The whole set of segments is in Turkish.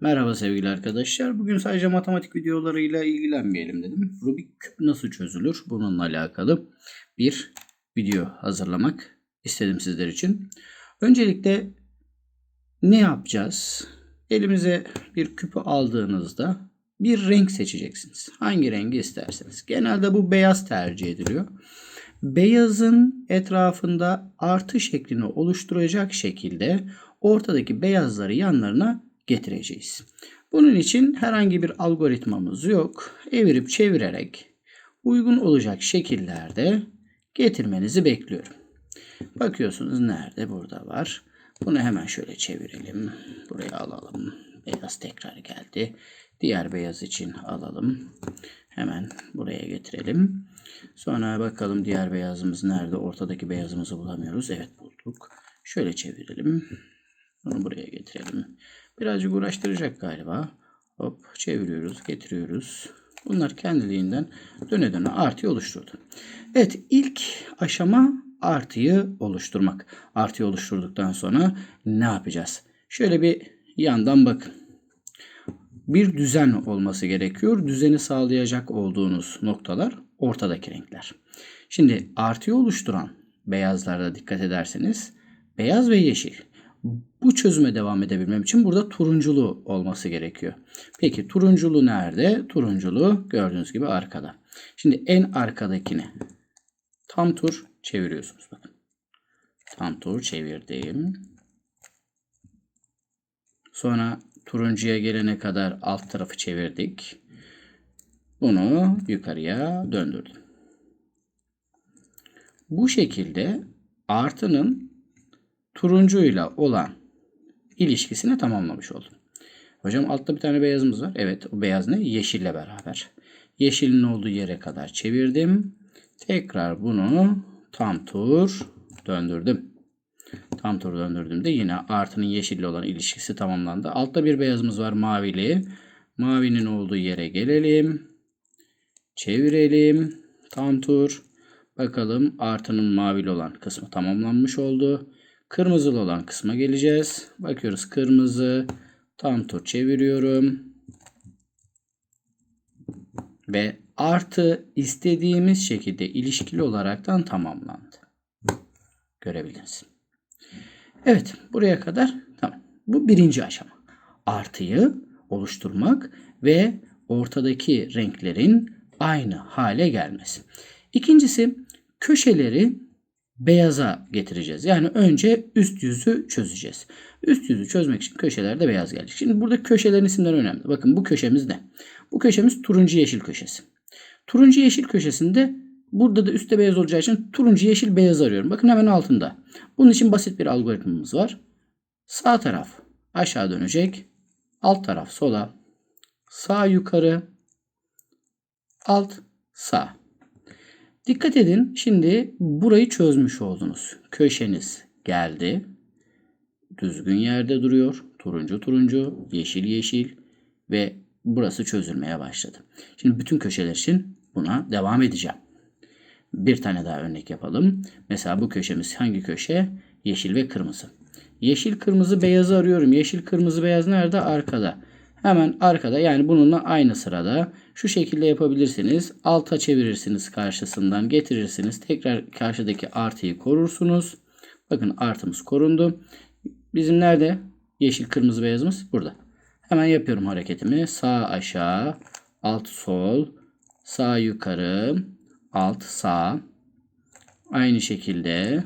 Merhaba sevgili arkadaşlar. Bugün sadece matematik videolarıyla ilgilenmeyelim dedim. Rubik küp nasıl çözülür? Bununla alakalı bir video hazırlamak istedim sizler için. Öncelikle ne yapacağız? Elimize bir küpü aldığınızda bir renk seçeceksiniz. Hangi rengi isterseniz. Genelde bu beyaz tercih ediliyor. Beyazın etrafında artı şeklini oluşturacak şekilde ortadaki beyazları yanlarına getireceğiz. Bunun için herhangi bir algoritmamız yok. Evirip çevirerek uygun olacak şekillerde getirmenizi bekliyorum. Bakıyorsunuz nerede? Burada var. Bunu hemen şöyle çevirelim. Buraya alalım. Beyaz tekrar geldi. Diğer beyaz için alalım. Hemen buraya getirelim. Sonra bakalım diğer beyazımız nerede? Ortadaki beyazımızı bulamıyoruz. Evet bulduk. Şöyle çevirelim. Bunu buraya getirelim. Birazcık uğraştıracak galiba. Hop çeviriyoruz, getiriyoruz. Bunlar kendiliğinden döne döne artıyı oluşturdu. Evet ilk aşama artıyı oluşturmak. Artıyı oluşturduktan sonra ne yapacağız? Şöyle bir yandan bakın. Bir düzen olması gerekiyor. Düzeni sağlayacak olduğunuz noktalar ortadaki renkler. Şimdi artıyı oluşturan beyazlarda dikkat ederseniz beyaz ve yeşil. Bu çözüme devam edebilmem için burada turunculu olması gerekiyor. Peki turunculu nerede? Turunculu gördüğünüz gibi arkada. Şimdi en arkadakini tam tur çeviriyorsunuz. Bakın. Tam tur çevirdim. Sonra turuncuya gelene kadar alt tarafı çevirdik. Bunu yukarıya döndürdüm. Bu şekilde artının turuncuyla olan ilişkisini tamamlamış oldum. Hocam altta bir tane beyazımız var. Evet o beyaz ne? Yeşille beraber. Yeşilin olduğu yere kadar çevirdim. Tekrar bunu tam tur döndürdüm. Tam tur döndürdüğümde yine artının yeşille olan ilişkisi tamamlandı. Altta bir beyazımız var mavili. Mavinin olduğu yere gelelim. Çevirelim. Tam tur. Bakalım artının mavili olan kısmı tamamlanmış oldu. Kırmızılı olan kısma geleceğiz. Bakıyoruz kırmızı. Tam tur çeviriyorum. Ve artı istediğimiz şekilde ilişkili olaraktan tamamlandı. Görebiliriz. Evet buraya kadar tamam. Bu birinci aşama. Artıyı oluşturmak ve ortadaki renklerin aynı hale gelmesi. İkincisi köşeleri beyaza getireceğiz. Yani önce üst yüzü çözeceğiz. Üst yüzü çözmek için köşelerde beyaz gelecek. Şimdi burada köşelerin isimleri önemli. Bakın bu köşemiz ne? Bu köşemiz turuncu yeşil köşesi. Turuncu yeşil köşesinde burada da üstte beyaz olacağı için turuncu yeşil beyaz arıyorum. Bakın hemen altında. Bunun için basit bir algoritmamız var. Sağ taraf aşağı dönecek. Alt taraf sola. Sağ yukarı. Alt sağ. Dikkat edin. Şimdi burayı çözmüş oldunuz. Köşeniz geldi. Düzgün yerde duruyor. Turuncu turuncu, yeşil yeşil ve burası çözülmeye başladı. Şimdi bütün köşeler için buna devam edeceğim. Bir tane daha örnek yapalım. Mesela bu köşemiz hangi köşe? Yeşil ve kırmızı. Yeşil kırmızı beyazı arıyorum. Yeşil kırmızı beyaz nerede? Arkada. Hemen arkada yani bununla aynı sırada şu şekilde yapabilirsiniz. Alta çevirirsiniz karşısından getirirsiniz. Tekrar karşıdaki artıyı korursunuz. Bakın artımız korundu. Bizim nerede? Yeşil, kırmızı, beyazımız burada. Hemen yapıyorum hareketimi. Sağ aşağı, alt sol, sağ yukarı, alt sağ. Aynı şekilde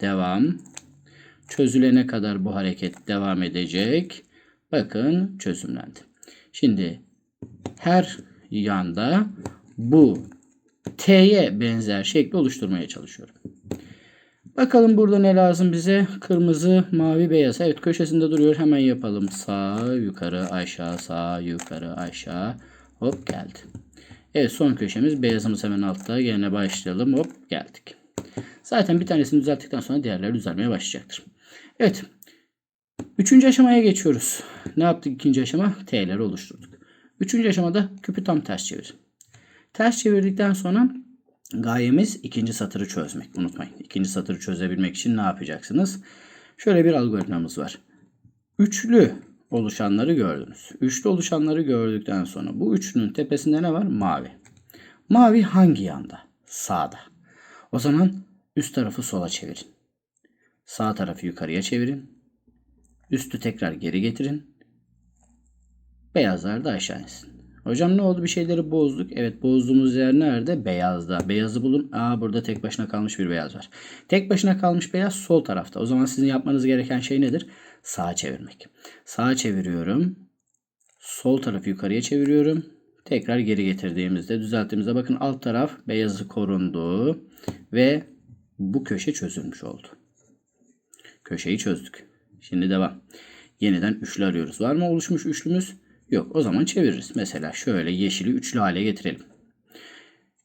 devam. Çözülene kadar bu hareket devam edecek. Bakın çözümlendi. Şimdi her yanda bu T'ye benzer şekli oluşturmaya çalışıyorum. Bakalım burada ne lazım bize? Kırmızı, mavi, beyaz. Evet köşesinde duruyor. Hemen yapalım. Sağ, yukarı, aşağı, sağ, yukarı, aşağı. Hop geldi. Evet son köşemiz. Beyazımız hemen altta. Yine başlayalım. Hop geldik. Zaten bir tanesini düzelttikten sonra diğerleri düzelmeye başlayacaktır. Evet. Üçüncü aşamaya geçiyoruz. Ne yaptık ikinci aşama? T'leri oluşturduk. Üçüncü aşamada küpü tam ters çevir. Ters çevirdikten sonra gayemiz ikinci satırı çözmek. Unutmayın. İkinci satırı çözebilmek için ne yapacaksınız? Şöyle bir algoritmamız var. Üçlü oluşanları gördünüz. Üçlü oluşanları gördükten sonra bu üçlünün tepesinde ne var? Mavi. Mavi hangi yanda? Sağda. O zaman üst tarafı sola çevirin. Sağ tarafı yukarıya çevirin. Üstü tekrar geri getirin. Beyazlar da aşağı insin. Hocam ne oldu? Bir şeyleri bozduk. Evet bozduğumuz yer nerede? Beyazda. Beyazı bulun. Aa burada tek başına kalmış bir beyaz var. Tek başına kalmış beyaz sol tarafta. O zaman sizin yapmanız gereken şey nedir? Sağa çevirmek. Sağa çeviriyorum. Sol tarafı yukarıya çeviriyorum. Tekrar geri getirdiğimizde düzelttiğimizde bakın alt taraf beyazı korundu ve bu köşe çözülmüş oldu. Köşeyi çözdük. Şimdi devam. Yeniden üçlü arıyoruz. Var mı oluşmuş üçlümüz? Yok. O zaman çeviririz. Mesela şöyle yeşili üçlü hale getirelim.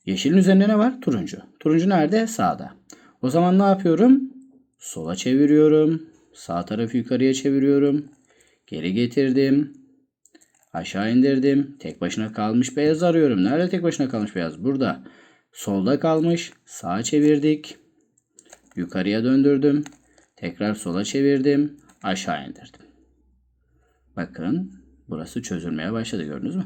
Yeşilin üzerinde ne var? Turuncu. Turuncu nerede? Sağda. O zaman ne yapıyorum? Sola çeviriyorum. Sağ tarafı yukarıya çeviriyorum. Geri getirdim. Aşağı indirdim. Tek başına kalmış beyaz arıyorum. Nerede tek başına kalmış beyaz? Burada. Solda kalmış. Sağa çevirdik. Yukarıya döndürdüm. Tekrar sola çevirdim. Aşağı indirdim. Bakın burası çözülmeye başladı gördünüz mü?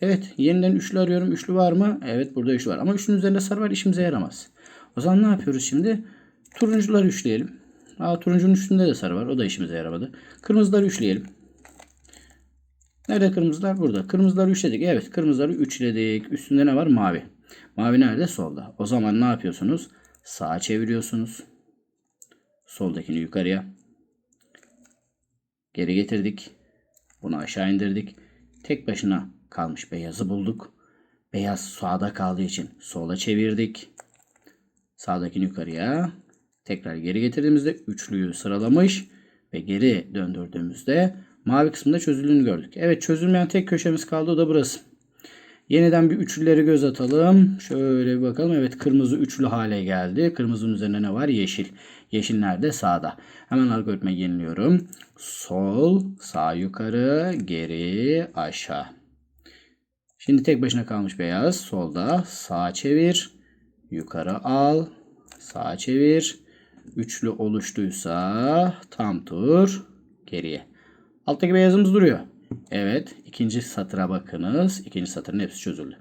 Evet yeniden üçlü arıyorum. Üçlü var mı? Evet burada üçlü var. Ama üçlünün üzerinde sarı var işimize yaramaz. O zaman ne yapıyoruz şimdi? Turuncuları üçleyelim. Aa turuncunun üstünde de sarı var. O da işimize yaramadı. Kırmızıları üçleyelim. Nerede kırmızılar? Burada. Kırmızıları üçledik. Evet kırmızıları üçledik. Üstünde ne var? Mavi. Mavi nerede? Solda. O zaman ne yapıyorsunuz? Sağa çeviriyorsunuz. Soldakini yukarıya. Geri getirdik. Bunu aşağı indirdik. Tek başına kalmış beyazı bulduk. Beyaz sağda kaldığı için sola çevirdik. Sağdakini yukarıya. Tekrar geri getirdiğimizde üçlüyü sıralamış ve geri döndürdüğümüzde mavi kısmında çözüldüğünü gördük. Evet çözülmeyen tek köşemiz kaldı o da burası. Yeniden bir üçlüleri göz atalım. Şöyle bir bakalım. Evet kırmızı üçlü hale geldi. Kırmızının üzerine ne var? Yeşil. Yeşil nerede? Sağda. Hemen algoritma yeniliyorum. Sol, sağ yukarı, geri, aşağı. Şimdi tek başına kalmış beyaz. Solda sağa çevir. Yukarı al. Sağa çevir. Üçlü oluştuysa tam tur geriye. Alttaki beyazımız duruyor. Evet. ikinci satıra bakınız. İkinci satırın hepsi çözüldü.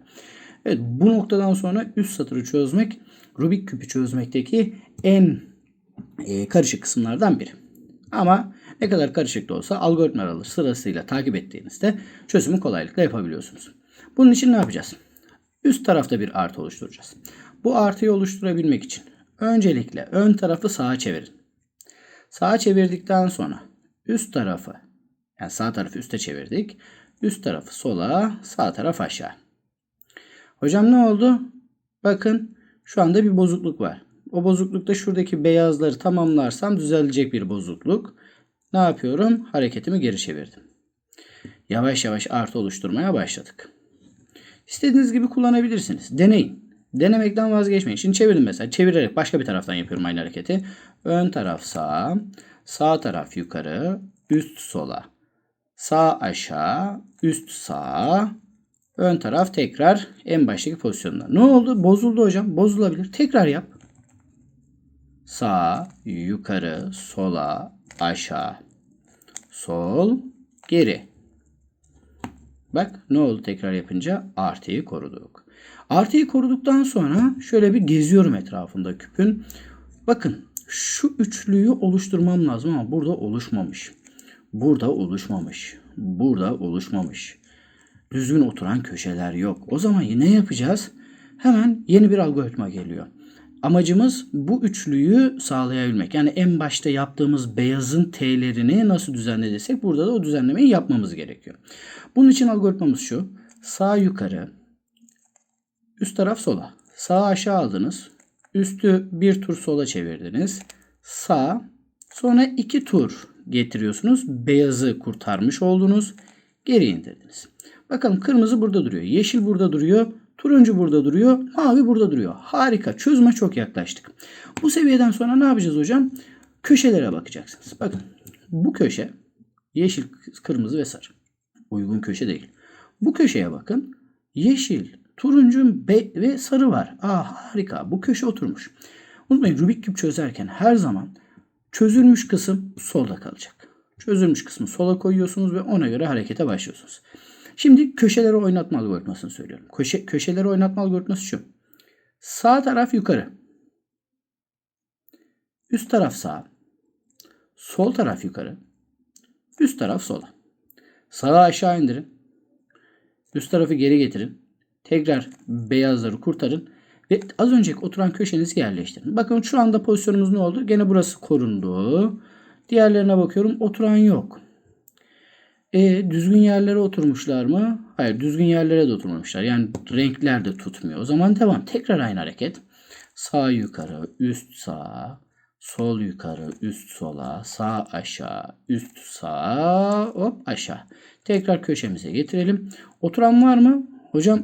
Evet. Bu noktadan sonra üst satırı çözmek Rubik küpü çözmekteki en e, karışık kısımlardan biri. Ama ne kadar karışık da olsa algoritmaları sırasıyla takip ettiğinizde çözümü kolaylıkla yapabiliyorsunuz. Bunun için ne yapacağız? Üst tarafta bir artı oluşturacağız. Bu artıyı oluşturabilmek için öncelikle ön tarafı sağa çevirin. Sağa çevirdikten sonra üst tarafı yani sağ tarafı üste çevirdik. Üst tarafı sola, sağ taraf aşağı. Hocam ne oldu? Bakın şu anda bir bozukluk var. O bozuklukta şuradaki beyazları tamamlarsam düzelecek bir bozukluk. Ne yapıyorum? Hareketimi geri çevirdim. Yavaş yavaş artı oluşturmaya başladık. İstediğiniz gibi kullanabilirsiniz. Deneyin. Denemekten vazgeçmeyin. Şimdi çevirdim mesela. Çevirerek başka bir taraftan yapıyorum aynı hareketi. Ön taraf sağa, sağ taraf yukarı, üst sola. Sağ aşağı, üst sağa, ön taraf tekrar en baştaki pozisyonda. Ne oldu? Bozuldu hocam. Bozulabilir. Tekrar yap. Sağ, yukarı, sola, aşağı, sol, geri. Bak ne oldu tekrar yapınca? Artıyı koruduk. Artıyı koruduktan sonra şöyle bir geziyorum etrafında küpün. Bakın şu üçlüyü oluşturmam lazım ama burada oluşmamış. Burada oluşmamış. Burada oluşmamış. Düzgün oturan köşeler yok. O zaman ne yapacağız? Hemen yeni bir algoritma geliyor. Amacımız bu üçlüyü sağlayabilmek. Yani en başta yaptığımız beyazın t'lerini nasıl düzenlediysek burada da o düzenlemeyi yapmamız gerekiyor. Bunun için algoritmamız şu. Sağ yukarı, üst taraf sola. Sağ aşağı aldınız. Üstü bir tur sola çevirdiniz. Sağ, sonra iki tur getiriyorsunuz. Beyazı kurtarmış oldunuz. Geri indirdiniz. Bakalım kırmızı burada duruyor. Yeşil burada duruyor. Turuncu burada duruyor. Mavi burada duruyor. Harika. Çözüme çok yaklaştık. Bu seviyeden sonra ne yapacağız hocam? Köşelere bakacaksınız. Bakın bu köşe yeşil, kırmızı ve sarı. Uygun köşe değil. Bu köşeye bakın. Yeşil, turuncu ve sarı var. Aa harika. Bu köşe oturmuş. Unutmayın Rubik küp çözerken her zaman çözülmüş kısım solda kalacak. Çözülmüş kısmı sola koyuyorsunuz ve ona göre harekete başlıyorsunuz. Şimdi köşeleri oynatma algoritmasını söylüyorum. Köşe, köşeleri oynatma algoritması şu. Sağ taraf yukarı. Üst taraf sağ. Sol taraf yukarı. Üst taraf sola. Sağa aşağı indirin. Üst tarafı geri getirin. Tekrar beyazları kurtarın. Ve az önceki oturan köşenizi yerleştirin. Bakın şu anda pozisyonumuz ne oldu? Gene burası korundu. Diğerlerine bakıyorum. Oturan yok. E, düzgün yerlere oturmuşlar mı? Hayır düzgün yerlere de oturmamışlar. Yani renkler de tutmuyor. O zaman devam. Tekrar aynı hareket. Sağ yukarı, üst sağa, sol yukarı, üst sola, sağ aşağı, üst sağa, hop aşağı. Tekrar köşemize getirelim. Oturan var mı? Hocam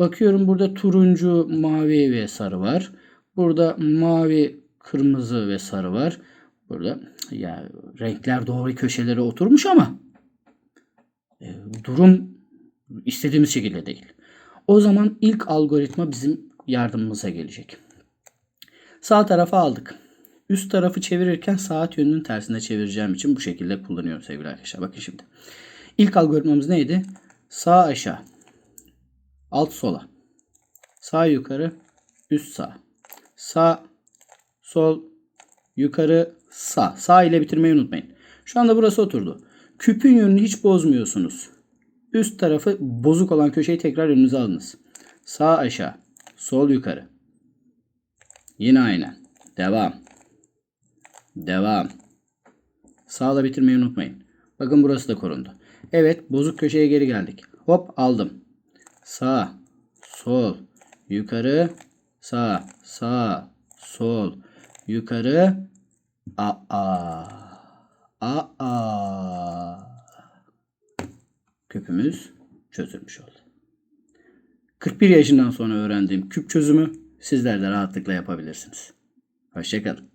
bakıyorum burada turuncu, mavi ve sarı var. Burada mavi, kırmızı ve sarı var. Burada ya renkler doğru köşelere oturmuş ama e, durum istediğimiz şekilde değil. O zaman ilk algoritma bizim yardımımıza gelecek. Sağ tarafa aldık. Üst tarafı çevirirken saat yönünün tersine çevireceğim için bu şekilde kullanıyorum sevgili arkadaşlar. Bakın şimdi. İlk algoritmamız neydi? Sağ aşağı. Alt sola. Sağ yukarı. Üst sağ. Sağ. Sol. Yukarı. Sağ. Sağ ile bitirmeyi unutmayın. Şu anda burası oturdu. Küpün yönünü hiç bozmuyorsunuz. Üst tarafı bozuk olan köşeyi tekrar önünüze alınız. Sağ aşağı. Sol yukarı. Yine aynen. Devam. Devam. Sağla bitirmeyi unutmayın. Bakın burası da korundu. Evet bozuk köşeye geri geldik. Hop aldım. Sağ, sol, yukarı, sağ, sağ, sol, yukarı, aa, aa. Küpümüz çözülmüş oldu. 41 yaşından sonra öğrendiğim küp çözümü sizler de rahatlıkla yapabilirsiniz. Hoşçakalın.